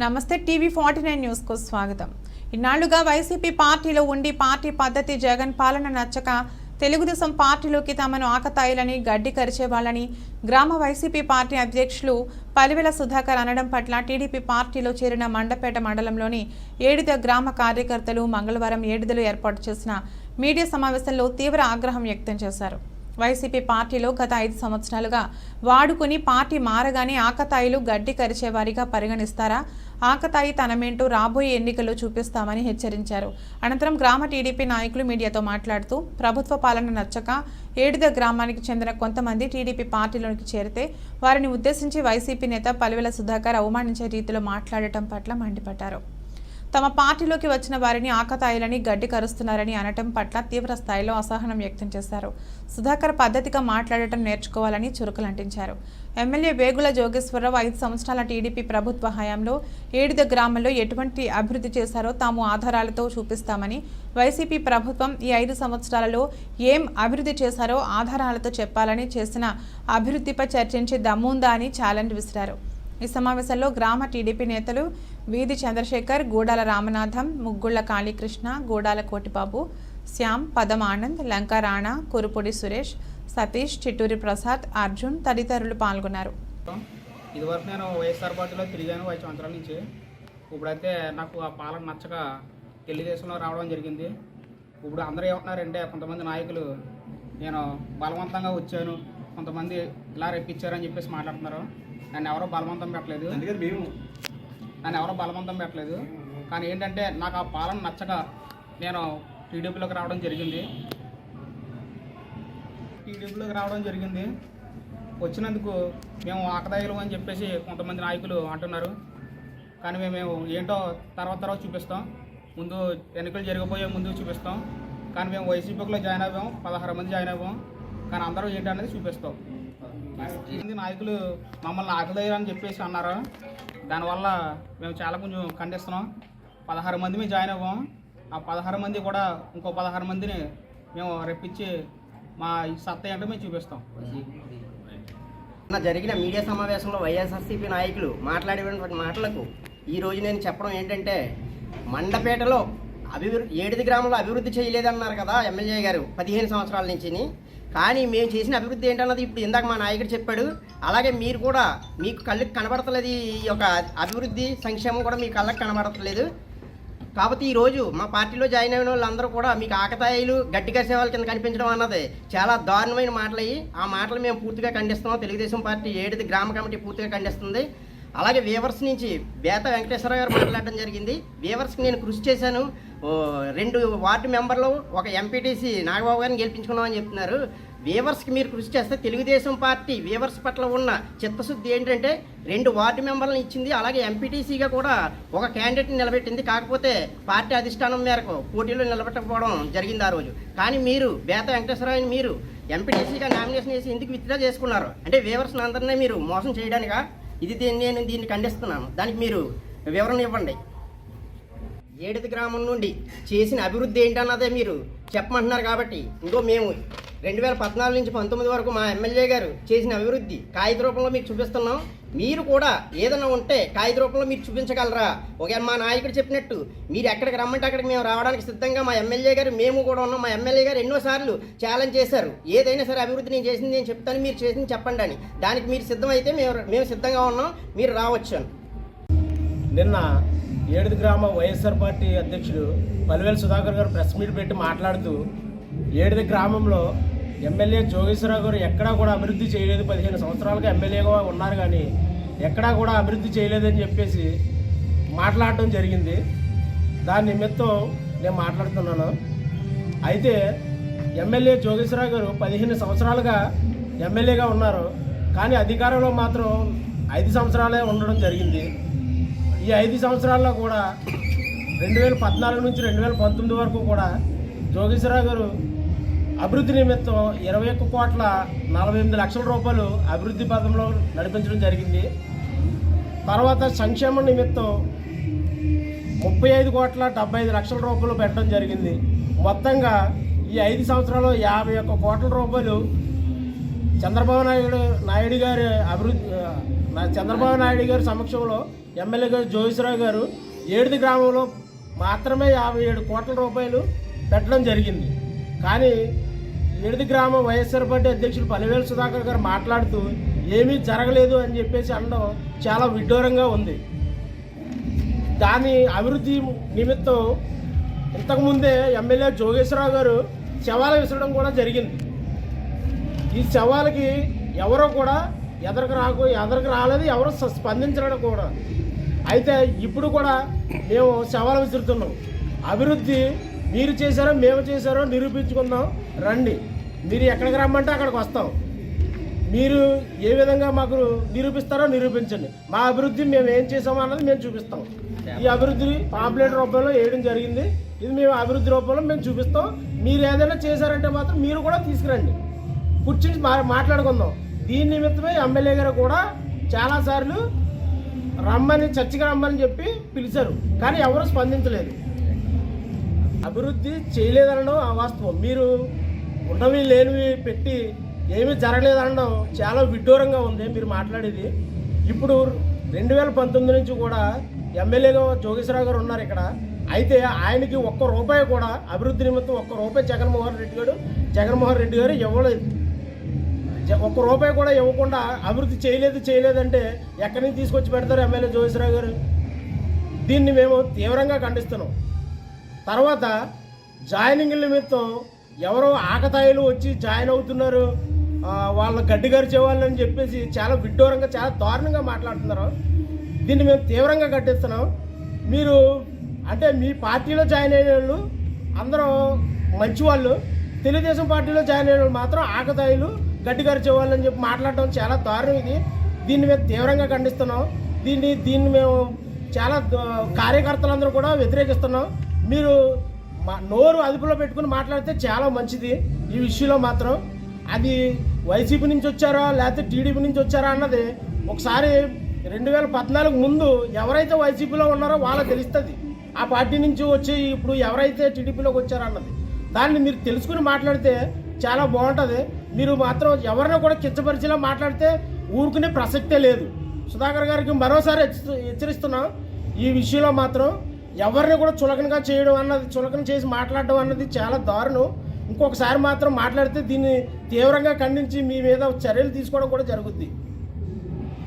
నమస్తే TV forty nine న్యూస్కు స్వాగతం. ఇన్నాళ్ళుగా వైసీపీ పార్టీలో ఉండి పార్టీ పద్ధతి జగన్ పాలన నచ్చక తెలుగుదేశం పార్టీలోకి తమను ఆకతాయిలని గడ్డి కరిచేవాళ్ళని గ్రామ వైసీపీ పార్టీ అధ్యక్షులు పలివెల సుధాకర్ అనడం పట్ల టీడీపీ పార్టీలో చేరిన మండపేట మండలంలోని ఏడిద గ్రామ కార్యకర్తలు మంగళవారం ఏడుదలు ఏర్పాటు చేసిన మీడియా సమావేశంలో తీవ్ర ఆగ్రహం వ్యక్తం చేశారు. వైసీపీ పార్టీలో గత ఐదు సంవత్సరాలుగా వాడుకుని పార్టీ మారగానే ఆకతాయిలు గడ్డి కరిచేవారిగా పరిగణిస్తారా? ఆకతాయి తనమేంటో రాబోయే ఎన్నికల్లో చూపిస్తామని హెచ్చరించారు. అనంతరం గ్రామ టీడీపీ నాయకులు మీడియాతో మాట్లాడుతూ ప్రభుత్వ పాలన నచ్చక ఏడిద గ్రామానికి చెందిన కొంతమంది టీడీపీ పార్టీలోకి చేరితే వారిని ఉద్దేశించి వైసీపీ నేత పలివెల సుధాకర్ అవమానించే రీతిలో మాట్లాడటం పట్ల మండిపడ్డారు. తమ పార్టీలోకి వచ్చిన వారిని ఆకతాయిలని గడ్డి కరుస్తున్నారని అనటం పట్ల తీవ్ర స్థాయిలో అసహనం వ్యక్తం చేశారు. సుధాకర్ పద్ధతిగా మాట్లాడటం నేర్చుకోవాలని చురుకులంటించారు ఎమ్మెల్యే వేగుల జోగేశ్వరరావు ఐదు సంవత్సరాల టీడీపీ ప్రభుత్వ హయాంలో ఏడిద గ్రామంలో ఎటువంటి అభివృద్ధి చేశారో తాము ఆధారాలతో చూపిస్తామని వైసీపీ ప్రభుత్వం ఈ ఐదు సంవత్సరాలలో ఏం అభివృద్ధి చేశారో ఆధారాలతో చెప్పాలని చేసిన అభివృద్ధిపై చర్చించి దమ్ముందా అని ఛాలెంజ్ విసిరారు. ఈ సమావేశంలో గ్రామ టీడీపీ నేతలు వీధి చంద్రశేఖర్ గూడాల రామనాథం ముగ్గుళ్ళ కాళీకృష్ణ గూడాల కోటిబాబు శ్యామ్ పదం ఆనంద్ లంకా రాణా కురుపొడి సురేష్ సతీష్ చిట్టూరి ప్రసాద్ అర్జున్ తదితరులు పాల్గొన్నారు. ఇదివరకు నేను వైఎస్ఆర్ పార్టీలో తిరిగాను ఐదు సంవత్సరాల నుంచి. ఇప్పుడైతే నాకు ఆ పాలన నచ్చక తెలుగుదేశంలో రావడం జరిగింది. ఇప్పుడు అందరూ ఏమంటున్నారంటే కొంతమంది నాయకులు నేను బలవంతంగా వచ్చాను కొంతమంది ఇలా రెప్పించారని చెప్పేసి మాట్లాడుతున్నారు. నన్ను ఎవరో బలవంతం పెట్టలేదు. నన్ను ఎవరో బలవంతం పెట్టలేదు. కానీ ఏంటంటే నాకు ఆ పాలన నచ్చక నేను టీడీపీలోకి రావడం జరిగింది. టీడీపీలోకి రావడం జరిగింది. వచ్చినందుకు మేము ఆకదాయిలు అని చెప్పేసి కొంతమంది నాయకులు అంటున్నారు. కానీ మేము మేము ఏంటో తర్వాత తర్వాత చూపిస్తాం. ముందు ఎన్నికలు జరిగిపోయే ముందు చూపిస్తాం. కానీ మేము వైసీపీలో జాయిన్ అవ్వాం పదహారు మంది జాయిన్ అవ్వాం. కానీ అందరూ ఏంటనేది చూపిస్తాం. మంది నాయకులు మమ్మల్ని ఆకదాయిలు అని చెప్పేసి అన్నారు. దానివల్ల మేము చాలా కొంచెం ఖండిస్తున్నాం. పదహారు మంది మేము జాయిన్ అవ్వం. ఆ పదహారు మంది కూడా ఇంకో పదహారు మందిని మేము రెప్పించి మా సత్త సత్తా ఏంటో మేము చూపిస్తాం. జరిగిన మీడియా సమావేశంలో వైఎస్ఆర్సీపీ నాయకులు మాట్లాడేటువంటి మాటలకు ఈ రోజు నేను చెప్పడం ఏంటంటే మండపేటలో అభివృద్ధి ఏడిది గ్రామంలో అభివృద్ధి చేయలేదన్నారు కదా ఎమ్మెల్యే గారు పదిహేను సంవత్సరాల నుంచి కానీ మేము చేసిన అభివృద్ధి ఏంటన్నది ఇప్పుడు ఇందాక మా నాయకుడు చెప్పాడు. అలాగే మీరు కూడా మీకు కళ్ళకి కనబడతలేదు ఈ యొక్క అభివృద్ధి సంక్షేమం కూడా మీ కళ్ళకి కనబడతలేదు. కాబట్టి ఈరోజు మా పార్టీలో జాయిన్ అయిన వాళ్ళందరూ కూడా మీకు ఆకతాయిలు గట్టి కసే వాళ్ళ కింద కనిపించడం అన్నది. చాలా దారుణమైన మాటలు అయ్యి ఆ మాటలు మేము పూర్తిగా ఖండిస్తున్నాం. తెలుగుదేశం పార్టీ ఏడిది గ్రామ కమిటీ పూర్తిగా ఖండిస్తుంది. అలాగే వేవర్స్ నుంచి బేత వెంకటేశ్వర గారు మాట్లాడడం జరిగింది. వేవర్స్కి నేను కృషి చేశాను. రెండు వార్డు మెంబర్లు ఒక ఎంపీటీసీ నాగబాబు గారిని గెలిపించుకున్నామని చెప్తున్నారు. వేవర్స్కి మీరు కృషి చేస్తే తెలుగుదేశం పార్టీ వేవర్స్ పట్ల ఉన్న చిత్తశుద్ధి ఏంటంటే రెండు వార్డు మెంబర్లను ఇచ్చింది అలాగే ఎంపీటీసీగా కూడా ఒక క్యాండిడేట్ని నిలబెట్టింది. కాకపోతే పార్టీ అధిష్టానం మేరకు పోటీలో నిలబెట్టకపోవడం జరిగింది ఆ రోజు. కానీ మీరు బేత వెంకటేశ్వరరావుని మీరు ఎంపీటీసీగా నామినేషన్ చేసి ఎందుకు విత్డ్రా చేసుకున్నారు? అంటే వేవర్స్ అందరినీ మీరు మోసం చేయడానికా? ఇది దీన్ని నేను దీన్ని ఖండిస్తున్నాను. దానికి మీరు వివరణ ఇవ్వండి. ఏడిది గ్రామం నుండి చేసిన అభివృద్ధి ఏంటన్నదే మీరు చెప్పమంటున్నారు కాబట్టి ఇంకో మేము రెండు వేల పద్నాలుగు నుంచి పంతొమ్మిది వరకు మా ఎమ్మెల్యే గారు చేసిన అభివృద్ధి కాగిత రూపంలో మీకు చూపిస్తున్నాం. మీరు కూడా ఏదైనా ఉంటే కాగిత రూపంలో మీరు చూపించగలరా? ఒకవేళ మా నాయకుడు చెప్పినట్టు మీరు ఎక్కడికి రమ్మంటే అక్కడికి మేము రావడానికి సిద్ధంగా మా ఎమ్మెల్యే గారు మేము కూడా ఉన్నాం. మా ఎమ్మెల్యే గారు ఎన్నోసార్లు ఛాలెంజ్ చేశారు. ఏదైనా సరే అభివృద్ధి నేను చేసింది నేను చెప్తాను మీరు చేసింది చెప్పండి అని. దానికి మీరు సిద్ధమైతే మేము మేము సిద్ధంగా ఉన్నాం. మీరు రావచ్చు అని. నిన్న ఏడుది గ్రామ వైఎస్ఆర్ పార్టీ అధ్యక్షుడు పలివేల సుధాకర్ గారు ప్రెస్ మీట్ పెట్టి మాట్లాడుతూ ఏడుది గ్రామంలో ఎమ్మెల్యే జోగేశ్వరరావు గారు ఎక్కడా కూడా అభివృద్ధి చేయలేదు. పదిహేను సంవత్సరాలుగా ఎమ్మెల్యేగా ఉన్నారు కానీ ఎక్కడా కూడా అభివృద్ధి చేయలేదని చెప్పేసి మాట్లాడటం జరిగింది. దాని నిమిత్తం నేను మాట్లాడుతున్నాను. అయితే ఎమ్మెల్యే జోగేశ్వరరావు గారు పదిహేను సంవత్సరాలుగా ఎమ్మెల్యేగా ఉన్నారు. కానీ అధికారంలో మాత్రం ఐదు సంవత్సరాలే ఉండడం జరిగింది. ఈ ఐదు సంవత్సరాల్లో కూడా రెండు వేల పద్నాలుగు నుంచి రెండు వేల పంతొమ్మిది వరకు కూడా జోగేశ్వరరావు గారు అభివృద్ధి నిమిత్తం ఇరవై ఒక్క కోట్ల నలభై ఎనిమిది లక్షల రూపాయలు అభివృద్ధి పథంలో నడిపించడం జరిగింది. తర్వాత సంక్షేమం నిమిత్తం ముప్పై ఐదు కోట్ల డెబ్బై ఐదు లక్షల రూపాయలు పెట్టడం జరిగింది. మొత్తంగా ఈ ఐదు సంవత్సరాలు యాభై ఒక్క కోట్ల రూపాయలు చంద్రబాబు నాయుడు నాయుడు గారి అభివృద్ధి చంద్రబాబు నాయుడు గారి సమక్షంలో ఎమ్మెల్యే గారు జోగేశ్వరరావు గారు ఏడుది గ్రామంలో మాత్రమే యాభై ఏడు కోట్ల రూపాయలు పెట్టడం జరిగింది. కానీ ఏడుది గ్రామం వైఎస్ఆర్ పార్టీ అధ్యక్షుడు పలివేలు సుధాకర్ గారు మాట్లాడుతూ ఏమీ జరగలేదు అని చెప్పేసి అనడం చాలా విడ్డూరంగా ఉంది. దాని అభివృద్ధి నిమిత్తం ఇంతకుముందే ఎమ్మెల్యే జోగేశ్వరరావు గారు శవాలు విసరడం కూడా జరిగింది. ఈ శవాలకి ఎవరో కూడా ఎదరికి రాకు ఎదరికి రాలేదు ఎవరు స్పందించడం కూడా. అయితే ఇప్పుడు కూడా మేము శవాలు విసురుతున్నాం. అభివృద్ధి మీరు చేశారో మేము చేశారో నిరూపించుకుందాం. రండి. మీరు ఎక్కడికి రమ్మంటే అక్కడికి వస్తాం. మీరు ఏ విధంగా మాకు నిరూపిస్తారో నిరూపించండి. మా అభివృద్ధి మేము ఏం చేసామో అన్నది మేము చూపిస్తాం. ఈ అభివృద్ధి పాంప్లెట్ రూపంలో వేయడం జరిగింది. ఇది మేము అభివృద్ధి రూపంలో మేము చూపిస్తాం. మీరు ఏదైనా చేశారంటే మాత్రం మీరు కూడా తీసుకురండి. కూర్చుని మా మాట్లాడుకుందాం. దీని నిమిత్తమే ఎమ్మెల్యే గారు కూడా చాలాసార్లు రమ్మని చర్చకి రమ్మని చెప్పి పిలిచారు. కానీ ఎవరు స్పందించలేదు. అభివృద్ధి చేయలేదనడం వాస్తవం మీరు ఉన్నవి లేనివి పెట్టి ఏమీ జరగలేదనడం చాలా విడ్డూరంగా ఉంది మీరు మాట్లాడేది. ఇప్పుడు రెండు వేల పంతొమ్మిది నుంచి కూడా ఎమ్మెల్యేగా జోగేశ్వరరావు గారు ఉన్నారు ఇక్కడ. అయితే ఆయనకి ఒక్క రూపాయి కూడా అభివృద్ధి నిమిత్తం ఒక్క రూపాయి జగన్మోహన్ రెడ్డి గారు జగన్మోహన్ రెడ్డి గారు ఇవ్వలేదు. ఒక్క రూపాయి కూడా ఇవ్వకుండా అభివృద్ధి చేయలేదు చేయలేదంటే ఎక్కడి నుంచి తీసుకొచ్చి పెడతారు ఎమ్మెల్యే జోగేశ్వరరావు గారు? దీన్ని మేము తీవ్రంగా ఖండిస్తున్నాం. తర్వాత జాయినింగ్ నిమిత్తం ఎవరో ఆకతాయిలు వచ్చి జాయిన్ అవుతున్నారు. వాళ్ళ గడ్డి గరిచే అని చెప్పేసి చాలా విడ్డూరంగా చాలా దారుణంగా మాట్లాడుతున్నారు. దీన్ని మేము తీవ్రంగా ఖండిస్తున్నాం. మీరు అంటే మీ పార్టీలో జాయిన్ అయిన వాళ్ళు అందరూ మంచివాళ్ళు తెలుగుదేశం పార్టీలో జాయిన్ అయిన వాళ్ళు మాత్రం ఆకతాయిలు గడ్డి గరిచే వాళ్ళు అని చెప్పి మాట్లాడటం చాలా దారుణం ఇది. దీన్ని మేము తీవ్రంగా ఖండిస్తున్నాం. దీన్ని దీన్ని మేము చాలా కార్యకర్తలందరూ కూడా వ్యతిరేకిస్తున్నాం. మీరు మా నోరు అదుపులో పెట్టుకుని మాట్లాడితే చాలా మంచిది ఈ విషయంలో మాత్రం. అది వైసీపీ నుంచి వచ్చారా లేకపోతే టీడీపీ నుంచి వచ్చారా అన్నది ఒకసారి రెండు వేల పద్నాలుగు ముందు ఎవరైతే వైసీపీలో ఉన్నారో వాళ్ళకి తెలుస్తుంది. ఆ పార్టీ నుంచి వచ్చి ఇప్పుడు ఎవరైతే టీడీపీలోకి వచ్చారో అన్నది. దాన్ని మీరు తెలుసుకుని మాట్లాడితే చాలా బాగుంటుంది. మీరు మాత్రం ఎవరిన కూడా కిచ్చపరిచేలా మాట్లాడితే ఊరుకునే ప్రసక్తే లేదు. సుధాకర్ గారికి మరోసారి హెచ్చరిస్తున్నాం. ఈ విషయంలో మాత్రం ఎవరిని కూడా చులకనగా చేయడం అన్నది చులకన చేసి మాట్లాడడం అన్నది చాలా దారుణం. ఇంకొకసారి మాత్రం మాట్లాడితే దీన్ని తీవ్రంగా ఖండించి మీ మీద చర్యలు తీసుకోవడం కూడా జరుగుద్ది.